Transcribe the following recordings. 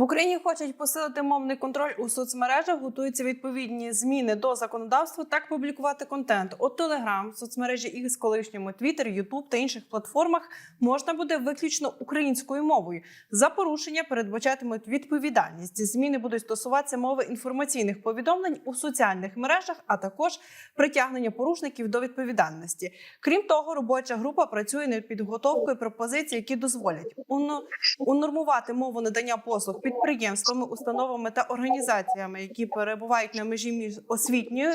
В Україні хочуть посилити мовний контроль у соцмережах. Готуються відповідні зміни до законодавства. Так публікувати контент у Telegram, соцмережі X, колишньому Twitter, YouTube та інших платформах можна буде виключно українською мовою. За порушення передбачатимуть відповідальність. Зміни будуть стосуватися мови інформаційних повідомлень у соціальних мережах, а також притягнення порушників до відповідальності. Крім того, робоча група працює над підготовкою пропозицій, які дозволять уно- унормувати мову надання послуг підприємствами, установами та організаціями, які перебувають на межі між освітньою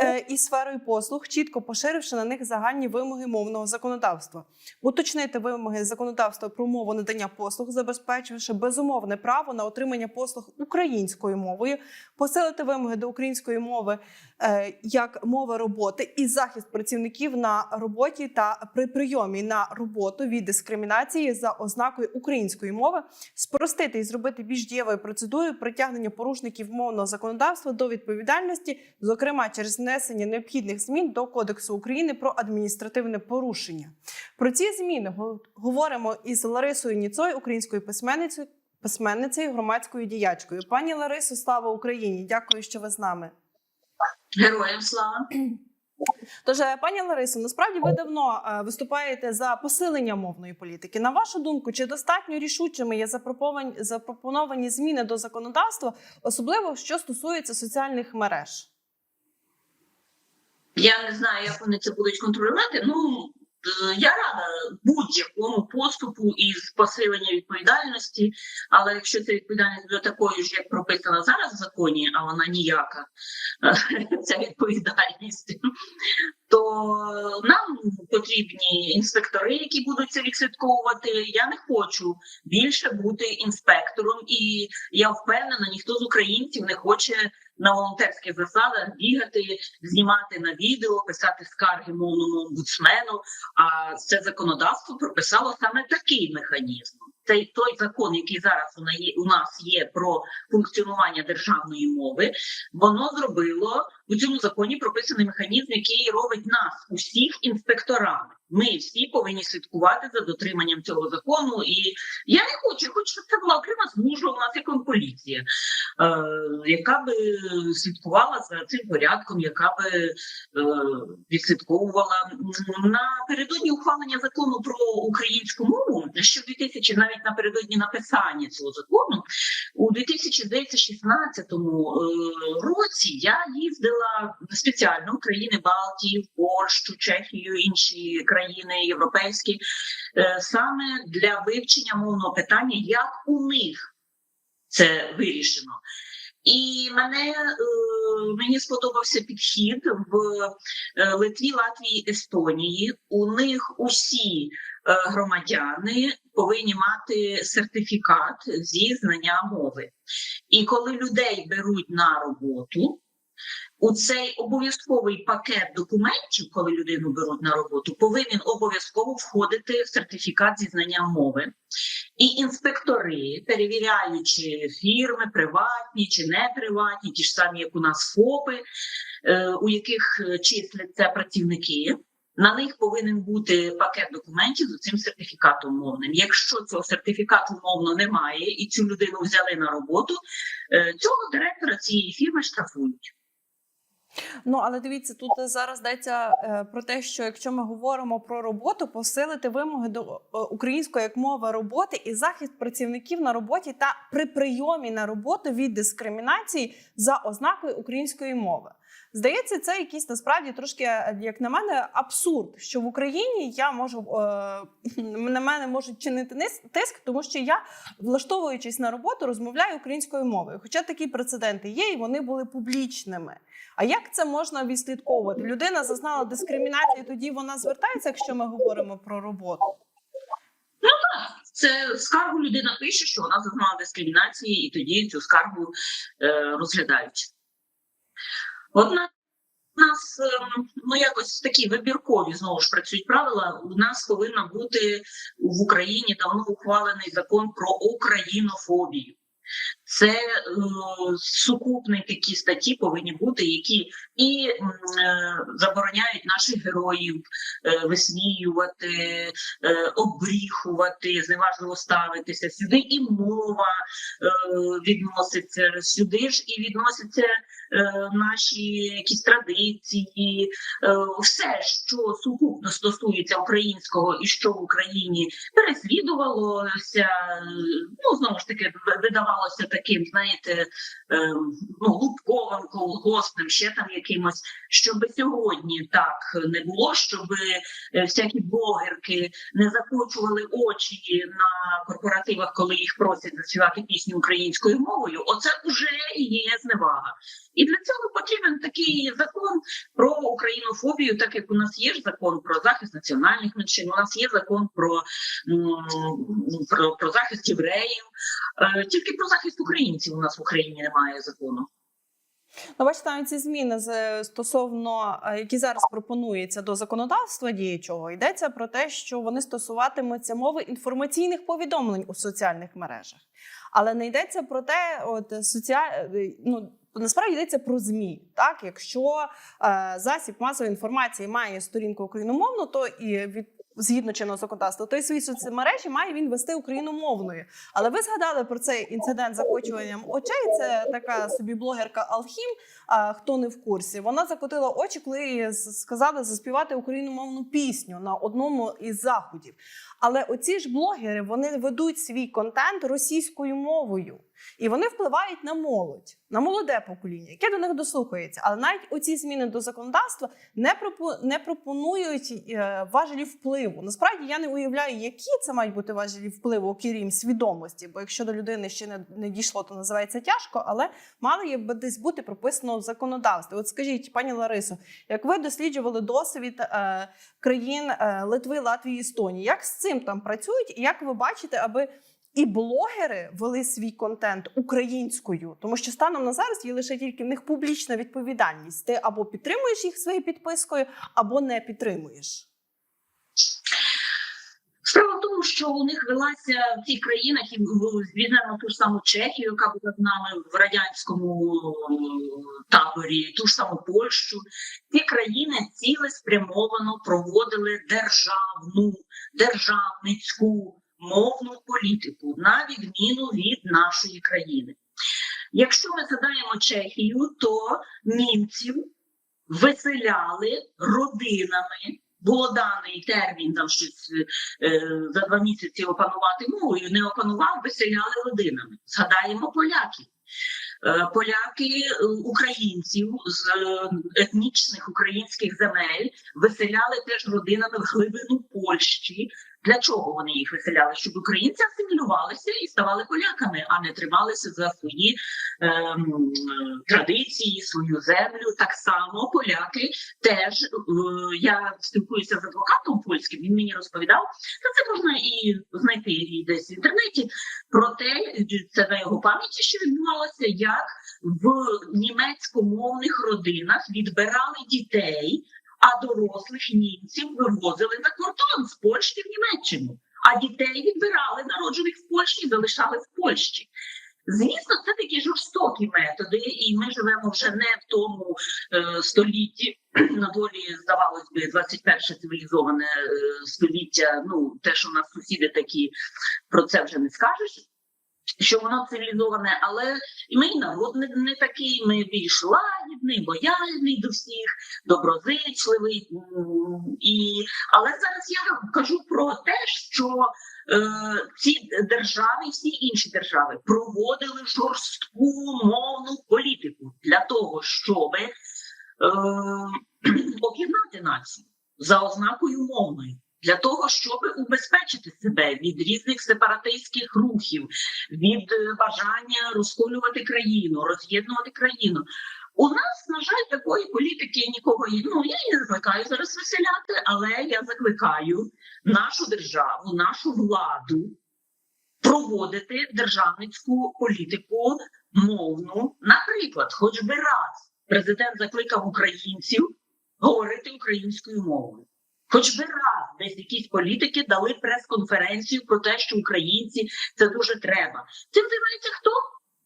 е, і сферою послуг, чітко поширивши на них загальні вимоги мовного законодавства, уточнити вимоги законодавства про мову надання послуг, забезпечивши безумовне право на отримання послуг українською мовою, посилити вимоги до української мови е, як мови роботи і захист працівників на роботі та при прийомі на роботу від дискримінації за ознакою української мови, спростити і зробити більш дієвою процедурою притягнення порушників мовного законодавства до відповідальності, зокрема через внесення необхідних змін до Кодексу України про адміністративне порушення. Про ці зміни говоримо із Ларисою Ніцой, українською письменницею, письменницею, громадською діячкою. Пані Ларисо, слава Україні! Дякую, що ви з нами. Героям слава. Тож, е, пані Ларисо, насправді ви давно е, виступаєте за посилення мовної політики. На вашу думку, чи достатньо рішучими є запропоновані зміни до законодавства, особливо що стосується соціальних мереж? Я не знаю, як вони це будуть контролювати. Ну я рада будь-якому поступу із посилення відповідальності, але якщо ця відповідальність буде такою ж, як прописана зараз в законі, а вона ніяка, ця відповідальність, то нам потрібні інспектори, які будуть це відслідковувати. Я не хочу більше бути інспектором, і я впевнена, ніхто з українців не хоче на волонтерських засадах бігати, знімати на відео, писати скарги мовному омбудсмену. А це законодавство прописало саме такий механізм. Цей той закон, який зараз у на- у нас є про функціонування державної мови, воно зробило у цьому законі прописаний механізм, який робить нас усіх інспекторами. Ми всі повинні слідкувати за дотриманням цього закону. І я не хочу, хочу, щоб це була окрема служба. У нас як поліція, е, яка би слідкувала за цим порядком, яка би е, відслідковувала напередодні ухвалення закону про українську мову. Що в 2000, навіть напередодні написання цього закону, у 2016 е, році я їздила спеціально в країни Балтії, Польщу, Чехію, інші країни європейські, е, саме для вивчення мовного питання, як у них це вирішено. І мене е, мені сподобався підхід в е, Литві, Латвії, Естонії. У них усі громадяни повинні мати сертифікат зі знання мови. І коли людей беруть на роботу, у цей обов'язковий пакет документів, коли людину беруть на роботу, повинен обов'язково входити сертифікат зі знання мови. І інспектори, перевіряючи фірми, приватні чи не приватні, ті ж самі, як у нас ФОПи, е, у яких числяться працівники, на них повинен бути пакет документів з цим сертифікатом мовним. Якщо цього сертифікату мовно немає і цю людину взяли на роботу, е, цього директора цієї фірми штрафують. Ну але дивіться, тут зараз йдеться е, про те, що якщо ми говоримо про роботу, посилити вимоги до е, української як мови роботи і захист працівників на роботі та при прийомі на роботу від дискримінації за ознакою української мови. Здається, це якийсь насправді трошки, е, як на мене, абсурд, що в Україні я можу е, на мене можуть чинити тиск, тому що я, влаштовуючись на роботу, розмовляю українською мовою. Хоча такі прецеденти є, і вони були публічними. А як це можна відслідковувати? Людина зазнала дискримінацію, тоді вона звертається, якщо ми говоримо про роботу. Це скаргу людина пише, що вона зазнала дискримінації, і тоді цю скаргу е, розглядають. Однак у нас ем, ну якось такі вибіркові знову ж працюють правила. У нас повинна бути в Україні давно ухвалений закон про українофобію. Це е, сукупні такі статті повинні бути, які і е, забороняють наших героїв е, висміювати, е, обріхувати, зневажливо ставитися. Сюди і мова е, відноситься, сюди ж і відносяться е, наші якісь традиції, е, все, що сукупно стосується українського і що в Україні переслідувалося, ну знову ж таки видавалося таким, знаєте, е, ну губковим, колгоспним, ще там якимось, щоб сьогодні так не було, щоб е, всякі блогерки не закочували очі на корпоративах, коли їх просять заспівати пісню українською мовою. Оце вже є зневага. І для цього потрібен такий закон про українофобію, так як у нас є ж закон про захист національних меншин, у нас є закон про, про, про захист євреїв. Е, Тільки про захист українців у нас в Україні немає закону. Ну, бачите, навіть ці зміни стосовно е, які зараз пропонуються до законодавства діючого, йдеться про те, що вони стосуватимуться мови інформаційних повідомлень у соціальних мережах, але не йдеться про те, от соціаль... ну, насправді йдеться про змі. Так, якщо е, засіб масової інформації має сторінку україномовну, то і від згідно чинного законодавства, то й свої соцмережі має він вести україномовною. Але ви згадали про цей інцидент з закочуванням очей. Це така собі блогерка Алхім. А, хто не в курсі, вона закотила очі, коли їй сказали заспівати україномовну пісню на одному із заходів. Але оці ж блогери вони ведуть свій контент російською мовою. І вони впливають на молодь, на молоде покоління, яке до них дослухається. Але навіть оці зміни до законодавства не не пропонують е, важелі впливу. Насправді я не уявляю, які це мають бути важелі впливу, окрім свідомості. Бо якщо до людини ще не, не дійшло, то називається тяжко, але мало є би десь бути прописано в законодавстві. От скажіть, пані Ларисо, як ви досліджували досвід е, країн е, Литви, Латвії, Естонії, як з цим там працюють, і як ви бачите, аби і блогери вели свій контент українською, тому що станом на зараз є лише тільки в них публічна відповідальність. Ти або підтримуєш їх своєю підпискою, або не підтримуєш. Справа в тому, що у них велася в цих країнах, і візьмемо ту ж саму Чехію, яка була з нами в радянському таборі, ту ж саму Польщу. Ці країни цілеспрямовано проводили державну, державницьку мовну політику, на відміну від нашої країни. Якщо ми згадаємо Чехію, то німців виселяли родинами. Було даний термін там щось е, за два місяці опанувати мовою, не опанував, виселяли родинами. Згадаємо поляків. Е, Поляки е, українців з е, етнічних українських земель виселяли теж родинами в глибину Польщі. Для чого вони їх виселяли? Щоб українці асимілювалися і ставали поляками, а не трималися за свої ем, традиції, свою землю. Так само поляки теж е, я спілкуюся з адвокатом польським. Він мені розповідав, та це можна і знайти і десь в інтернеті. Про те, це на його пам'яті, що відбувалося, як в німецькомовних родинах відбирали дітей, а дорослих німців вивозили за кордон з Польщі в Німеччину. А дітей відбирали, народжених в Польщі, залишали в Польщі. Звісно, це такі жорстокі методи, і ми живемо вже не в тому е, столітті. На долі, здавалось би, 21 цивілізоване е, століття. Ну, те, що в нас сусіди такі, про це вже не скажеш. Що воно цивілізоване, але і і народ не, не такий, ми більш лагідний, лояльний до всіх, доброзичливий. І, але зараз я кажу про те, що е, ці держави, всі інші держави проводили жорстку мовну політику для того, щоб е, об'єднати націю за ознакою мовної. Для того щоб убезпечити себе від різних сепаратистських рухів, від е, бажання розколювати країну, роз'єднувати країну. У нас, на жаль, такої політики нікого. Ну я не закликаю зараз виселяти, але я закликаю нашу державу, нашу владу проводити державницьку політику мовну. Наприклад, хоч би раз президент закликав українців говорити українською мовою. Хоч би раз десь якісь політики дали прес-конференцію про те, що українці це дуже треба. Цим займається хто?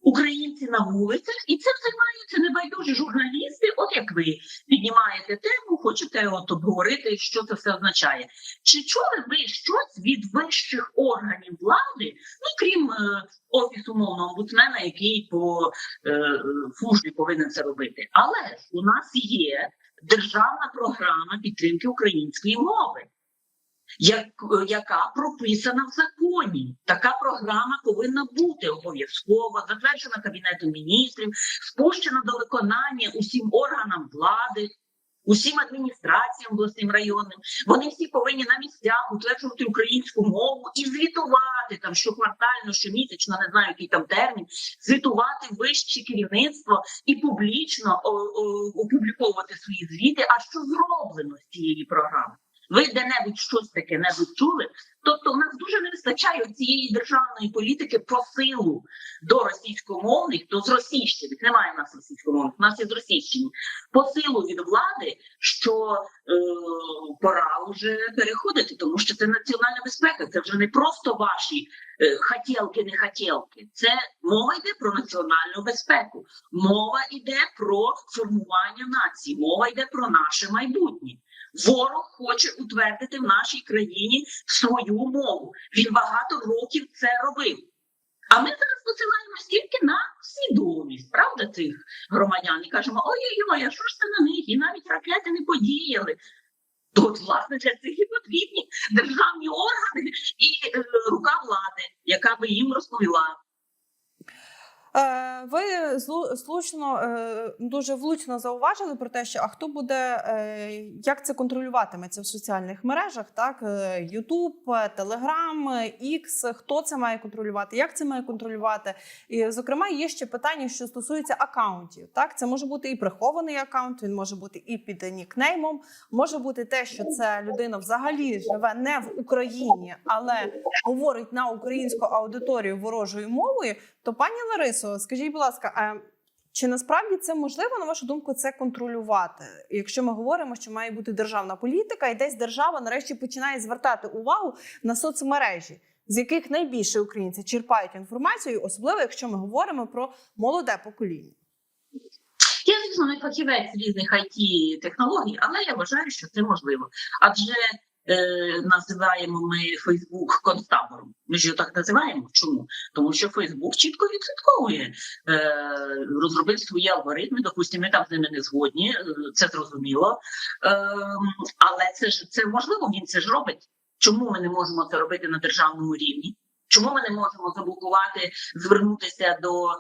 українці на вулицях, і цим займаються небайдужі журналісти. От як ви піднімаєте тему, хочете от обговорити, що це все означає. Чи чули ви щось від вищих органів влади, ну крім е, офісу мовного омбудсмена, який по е, службі повинен це робити? Але ж у нас є державна програма підтримки української мови. Як, яка прописана в законі, така програма повинна бути обов'язково затверджена кабінетом міністрів, спущена до виконання усім органам влади, усім адміністраціям обласним районним. Вони всі повинні на місцях утверджувати українську мову і звітувати там щоквартально, щомісячно, не знаю, який там термін, звітувати вище керівництво і публічно о, о, опубліковувати свої звіти. А що зроблено з цієї програми? Ви де-небудь щось таке небудь чули? Тобто, в нас дуже не вистачає цієї державної політики посилу до російськомовних, то з російщиних немає в нас російськомовних, в нас є з російщини. Посилу від влади, що е, пора вже переходити, тому що це національна безпека. Це вже не просто ваші е, хотілки, не хотілки. Це мова йде про національну безпеку. Мова йде про формування нації, мова йде про наше майбутнє. Ворог хоче утвердити в нашій країні свою мову. Він багато років це робив. А ми зараз посилаємось тільки на свідомість, правда, цих громадян і кажемо: ой-ой-ой, а що ж це на них? І навіть ракети не подіяли. То, от, власне, для цих і потрібні державні органи і е, рука влади, яка би їм розповіла. Е, Ви слушно е, дуже влучно зауважили про те, що а хто буде, е, як це контролюватиметься в соціальних мережах, так Ютуб, Телеграм, X, хто це має контролювати, як це має контролювати? І зокрема, є ще питання, що стосується акаунтів. Так, це може бути і прихований акаунт, він може бути і під нікнеймом, може бути те, що ця людина взагалі живе не в Україні, але говорить на українську аудиторію ворожою мовою. То пані Ларисо, скажіть, будь ласка, а чи насправді це можливо, на вашу думку, це контролювати? Якщо ми говоримо, що має бути державна політика, і десь держава нарешті починає звертати увагу на соцмережі, з яких найбільше українці черпають інформацію, особливо якщо ми говоримо про молоде покоління. Я, звісно, не фахівець різних it технологій, але я вважаю, що це можливо. Адже е, називаємо ми Фейсбук концтабором. Ми ж його так називаємо. Чому? Тому що Фейсбук чітко відслідковує, е, розробив свої алгоритми. Допустимо, ми там з ними не згодні, е, це зрозуміло. Е, але це ж це можливо, він це ж робить. Чому ми не можемо це робити на державному рівні? Чому ми не можемо заблокувати, звернутися до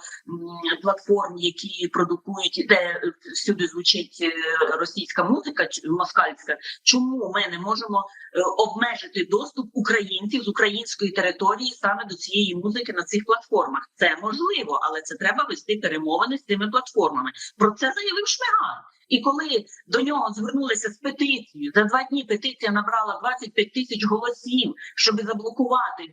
платформ, які продукують, де всюди звучить е, російська музика москальська? Чому ми не можемо е, обмежити доступ українців з української території саме до цієї музики на цих платформах? Це можливо, але це треба вести перемовини з цими платформами. Про це заявив Шмигаль. І коли до нього звернулися з петицією, за два дні петиція набрала 25 тисяч голосів, щоб заблокувати е,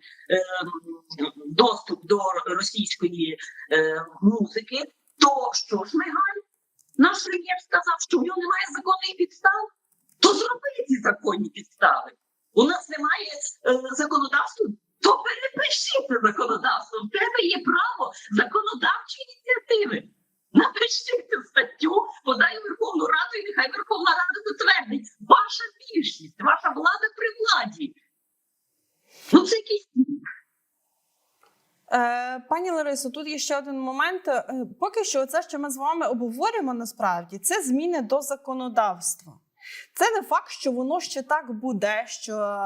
доступ до російської е, музики, то що Шмигаль, наш прем'єр сказав, що в нього немає законних підстав, то зроби ці законні підстави. У нас немає е, законодавства, то перепиши це законодавство. В тебе є право законодавчої ініціативи. Напиши цю статтю, подай у Верховну Раду, і нехай Верховна Рада затвердить. Ваша більшість, ваша влада при владі. Ну це якийсь Е, пані Ларисо, тут є ще один момент. Е, Поки що, це, що ми з вами обговорюємо, насправді це зміни до законодавства. Це не факт, що воно ще так буде, що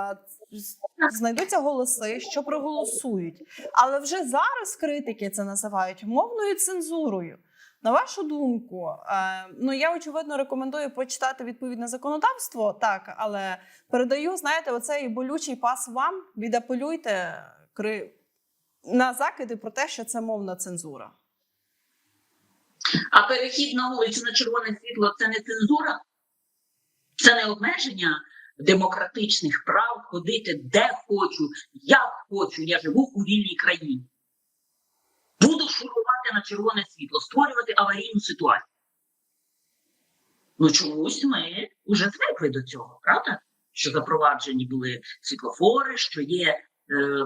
знайдуться голоси, що проголосують. Але вже зараз критики це називають мовною цензурою. На вашу думку, е, ну я очевидно рекомендую почитати відповідне законодавство, так, але передаю, знаєте, оцей болючий пас вам. Відапелюйте на закиди про те, що це мовна цензура. А перехід на вулицю на червоне світло це не цензура, це не обмеження демократичних прав ходити де хочу, як хочу. Я живу у вільній країні. Буду шурувати на червоне світло, створювати аварійну ситуацію. Ну чомусь ми вже звикли до цього, правда? Що запроваджені були світлофори, що є е,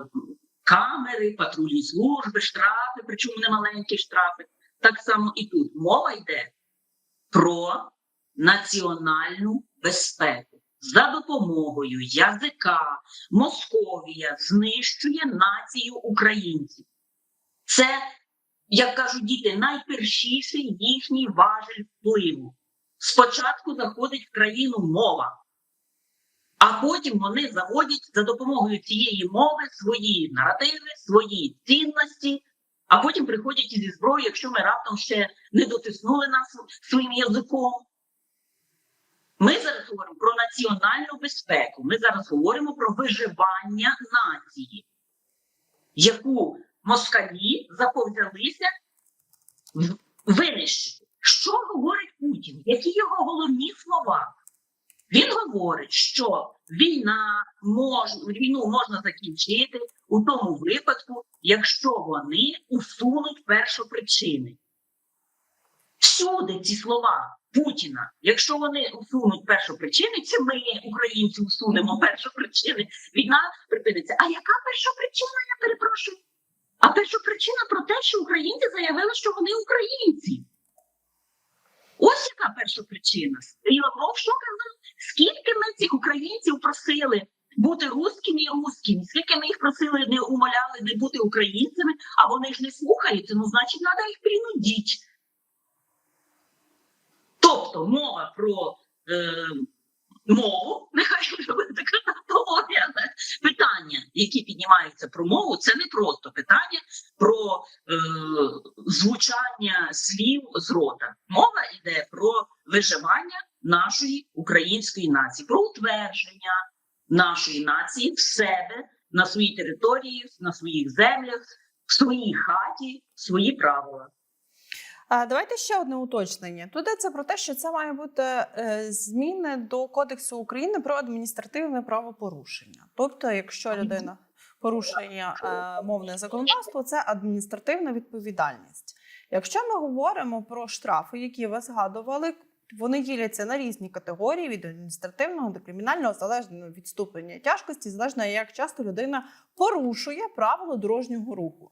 камери, патрульні служби, штрафи причому не маленькі штрафи. Так само і тут мова йде про національну безпеку. За допомогою язика Московія знищує націю українців. Це, як кажуть діти, найпершіший їхній важель впливу. Спочатку заходить в країну мова, а потім вони заводять за допомогою цієї мови свої наративи, свої цінності, а потім приходять зі зброєю, якщо ми раптом ще не дотиснули нас своїм язиком. Ми зараз говоримо про національну безпеку. Ми зараз говоримо про виживання нації, яку москалі заповзялися винищити. Що говорить Путін? Які його головні слова? Він говорить, що війна мож, війну можна закінчити у тому випадку, якщо вони усунуть першопричини. Всюди ці слова Путіна, якщо вони усунуть першопричини, це ми, українці, усунемо першопричини, війна припиниться. А яка першопричина, я перепрошую? А першопричина про те, що українці заявили, що вони українці. Ось яка перша причина. І Лавров що казав? Скільки ми цих українців просили бути русскими і русскими, скільки ми їх просили, не умоляли не бути українцями, а вони ж не слухаються, ну значить, треба їх принудити. Тобто мова про е, мову, нехай така теорія, питання, які піднімаються про мову, це не просто питання про е, звучання слів з рота. Мова йде про виживання нашої української нації, про утвердження нашої нації в себе на своїй території, на своїх землях, в своїй хаті, свої правила. А давайте ще одне уточнення. Тут йдеться про те, що це має бути е, зміни до Кодексу України про адміністративне правопорушення. Тобто, якщо людина порушує е, мовне законодавство, це адміністративна відповідальність. Якщо ми говоримо про штрафи, які ви згадували, вони діляться на різні категорії від адміністративного до кримінального, залежно від ступеня тяжкості, залежно як часто людина порушує правила дорожнього руху.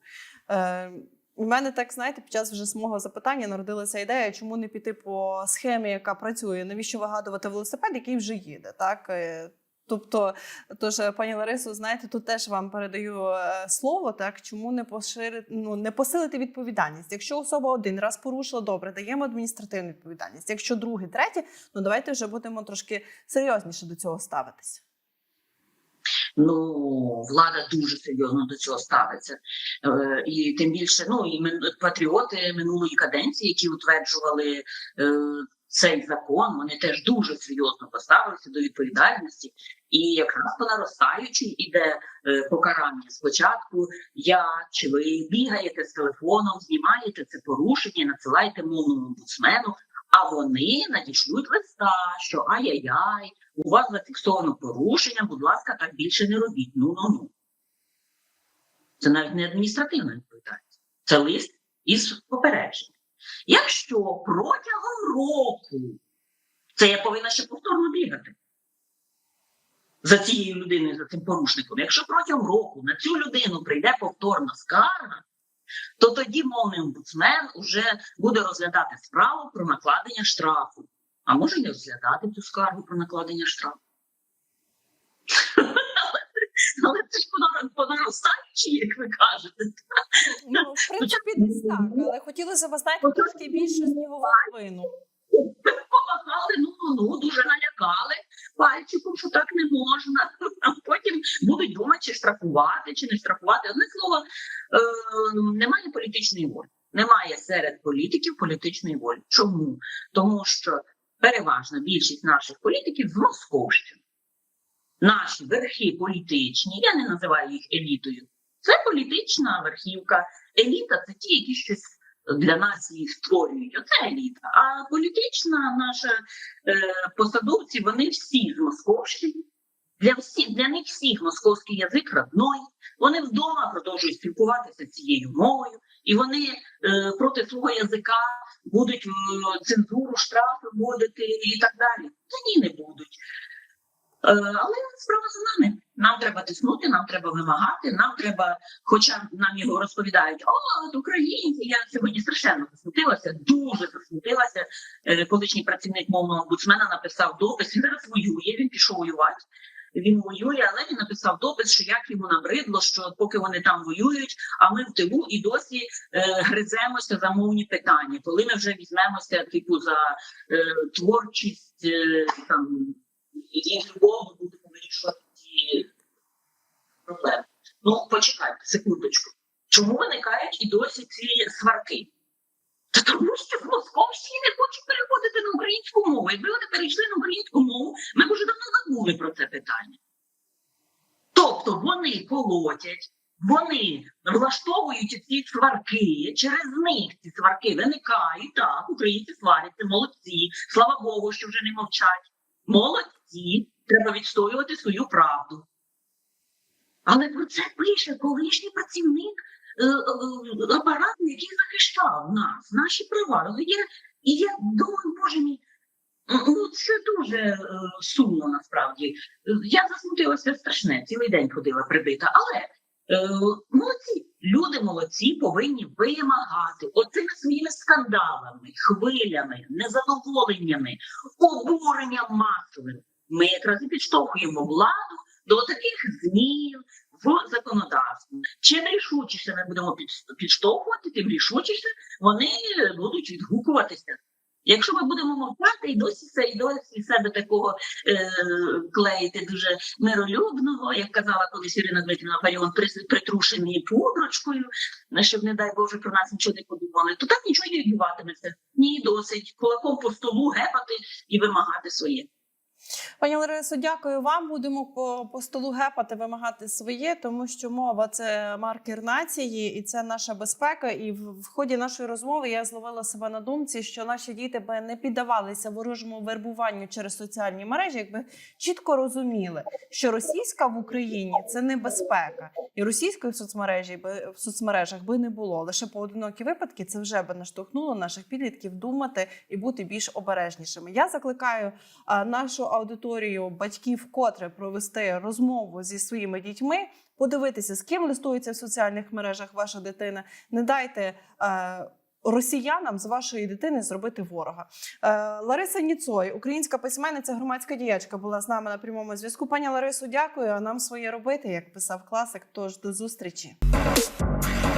Е, у мене так знаєте, під час вже мого запитання народилася ідея, чому не піти по схемі, яка працює, навіщо вигадувати велосипед, який вже їде. Так Е, тобто, тож, пані Ларисо, знаєте, тут теж вам передаю е, слово. Так чому не поширити, ну не посилити відповідальність? Якщо особа один раз порушила, добре, даємо адміністративну відповідальність. Якщо другий, третій, ну давайте вже будемо трошки серйозніше до цього ставитись. Ну, влада дуже серйозно до цього ставиться. Е, і тим більше, ну і патріоти минулої каденції, які утверджували е, цей закон, вони теж дуже серйозно поставилися до відповідальності. І якраз по наростаючій іде е, покарання. Спочатку я чи ви бігаєте з телефоном, знімаєте це порушення, надсилаєте мовному омбудсмену, а вони надішлють листа, що ай-яй-яй, у вас зафіксовано порушення, будь ласка, так більше не робіть. Ну ну ну. Це навіть не адміністративна відповідальність. Це лист із попередження. Якщо протягом року це я повинна ще повторно бігати за цією людиною, за цим порушником. Якщо протягом року на цю людину прийде повторна скарга, то тоді мовний омбудсмен вже буде розглядати справу про накладення штрафу. А може не розглядати цю скаргу про накладення штрафу. Але це ж по- по як ви кажете. Ну, в принципі, десь так, але хотілося б знати трошки більше снігову новину. Помагали, ну ну дуже налякали пальчиком, що так не можна. А потім будуть думати, чи штрафувати, чи не штрафувати. Одне слово, е, немає політичної волі. Немає серед політиків політичної волі. Чому? Тому що переважна більшість наших політиків з Московщини. Наші верхи політичні, я не називаю їх елітою. Це політична верхівка. Еліта це ті, які щось для нас їх створюють. Оце еліта. А політична наша е, посадовці, вони всі з Московщини. Для всі для них всіх московський язик родной. Вони вдома продовжують спілкуватися цією мовою, і вони е, проти свого язика будуть цензуру, штрафи вводити і так далі. Та ні, не будуть. Але справа за нами. Нам треба тиснути, нам треба вимагати, нам треба, хоча нам його розповідають, о, от українці, я сьогодні страшенно засмутилася, дуже засмутилася. Е, Колишній працівник мовного омбудсмена написав допис. Він зараз воює, він пішов воювати. Він воює, але він написав допис, що як йому набридло, що поки вони там воюють, а ми в тилу і досі е, гриземося за мовні питання. Коли ми вже візьмемося, типу, за е, творчість е, там і любов будемо вирішувати ті проблеми. Ну, почекайте секундочку. Чому виникають і досі ці сварки? Та тому що в Московщині не хочуть переходити на українську мову. Якби вони перейшли на українську мову, ми б уже давно забули про це питання. Тобто вони колотять, вони влаштовують ці сварки, через них ці сварки виникають. Так, українці сваряться, молодці. Слава Богу, що вже не мовчать. Молодці, треба відстоювати свою правду. Але про це пише колишній працівник е, е, апарату, який захищав нас, наші права. І я думаю, боже мій, ну це дуже е, сумно насправді. Я засмутилася страшне, цілий день ходила прибита. Але е, молодці, люди молодці повинні вимагати оцими своїми скандалами, хвилями, незадоволеннями, обуренням масовим. Ми якраз і підштовхуємо владу до таких змін в законодавстві. Чим рішучіше ми будемо під- підштовхувати, тим рішучіше вони будуть відгукуватися. Якщо ми будемо мовчати і досі це і досі себе такого е, клеїти дуже миролюбного, як казала колись Ірина Дмитрівна Фаріон, притрушений пудрочкою, щоб, не дай Боже, про нас нічого не подумали, то так нічого не відбуватиметься. Ні, досить кулаком по столу гепати і вимагати своє. Пані Ларисо, дякую вам. Будемо по, по столу гепати, вимагати своє, тому що мова це маркер нації, і це наша безпека. І в, в ході нашої розмови я зловила себе на думці, що наші діти би не піддавалися ворожому вербуванню через соціальні мережі, якби чітко розуміли, що російська в Україні це небезпека, і російської в соцмережі би в соцмережах би не було. Лише поодинокі випадки це вже би наштовхнуло наших підлітків думати і бути більш обережнішими. Я закликаю а, нашу аудиторію батьків вкотре провести розмову зі своїми дітьми, подивитися, з ким листується в соціальних мережах ваша дитина. Не дайте. Е, Росіянам з вашої дитини зробити ворога. Е, Лариса Ніцой, українська письменниця, громадська діячка, була з нами на прямому зв'язку. Пані Ларису, дякую. А нам своє робити, як писав класик. Тож до зустрічі.